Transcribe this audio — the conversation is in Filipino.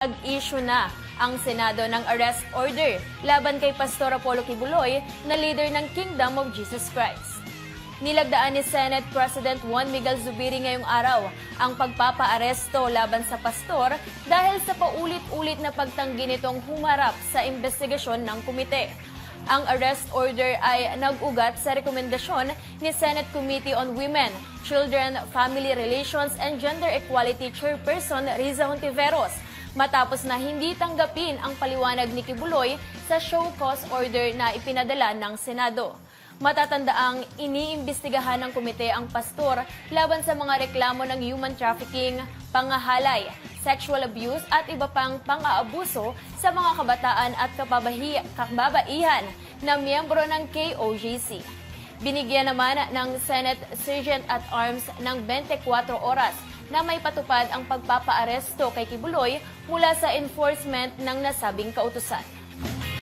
Nag-issue na ang Senado ng arrest order laban kay Pastor Apollo Kibuloy na leader ng Kingdom of Jesus Christ. Nilagdaan ni Senate President Juan Miguel Zubiri ngayong araw ang pagpapaaresto laban sa pastor dahil sa paulit-ulit na pagtanggi nitong humarap sa investigasyon ng komite. Ang arrest order ay nag-ugat sa rekomendasyon ni Senate Committee on Women, Children, Family Relations and Gender Equality Chairperson Riza Hontiveros matapos na hindi tanggapin ang paliwanag ni Kibuloy sa show cause order na ipinadala ng Senado. Matatandaang iniimbestigahan ng komite ang pastor laban sa mga reklamo ng human trafficking, pangahalay, sexual abuse at iba pang pang-aabuso sa mga kabataan at kababaihan na miyembro ng KOJC. Binigyan naman ng Senate Sergeant at Arms ng 24 oras na may patupad ang pagpapaaresto kay Kibuloy mula sa enforcement ng nasabing kautusan.